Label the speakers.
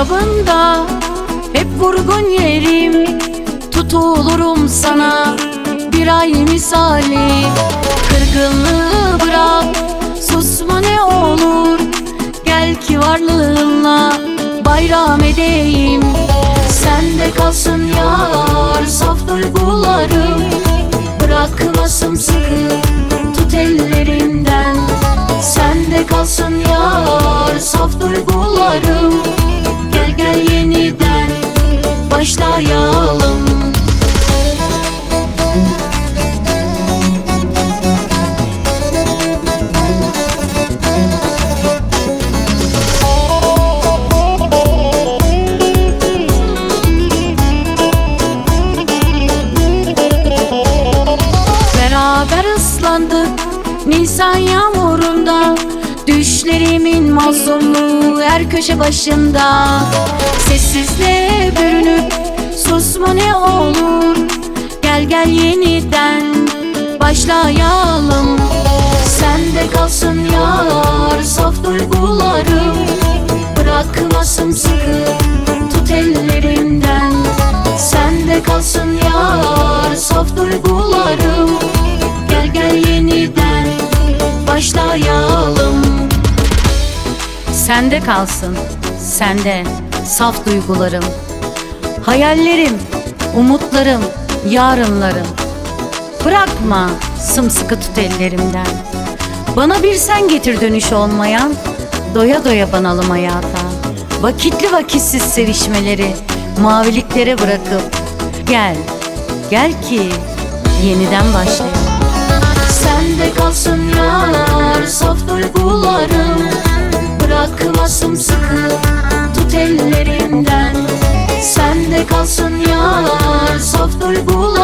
Speaker 1: Girdabında hep vurgun yerim Tutulurum sana. Bir ay misali Kırgınlığı bırak. Susma ne olur Gel ki varlığınla bayram edeyim. Sende kalsın yar saf duygularım. Bırakma sımsıkı ıslandık Nisan yağmurunda Düşlerimin mazlumluğu her köşe başında. Sessizliğe bürünüp susma ne olur Gel gel yeniden başlayalım. Sende kalsın yar saf duygularım Bırakma sımsıkı tut ellerimden Sende kalsın yar saf duygularım Sende kalsın, sende saf duygularım. Hayallerim, umutlarım, yarınlarım. Bırakma sımsıkı tut ellerimden. Bana bir sen getir dönüş olmayan Doya doya banalım hayata. Vakitli vakitsiz sevişmeleri Maviliklere bırakıp Gel, gel ki yeniden başlayalım. Sende kalsın yar sımsıkı Tut ellerimden Sende kalsın yar Softur bulan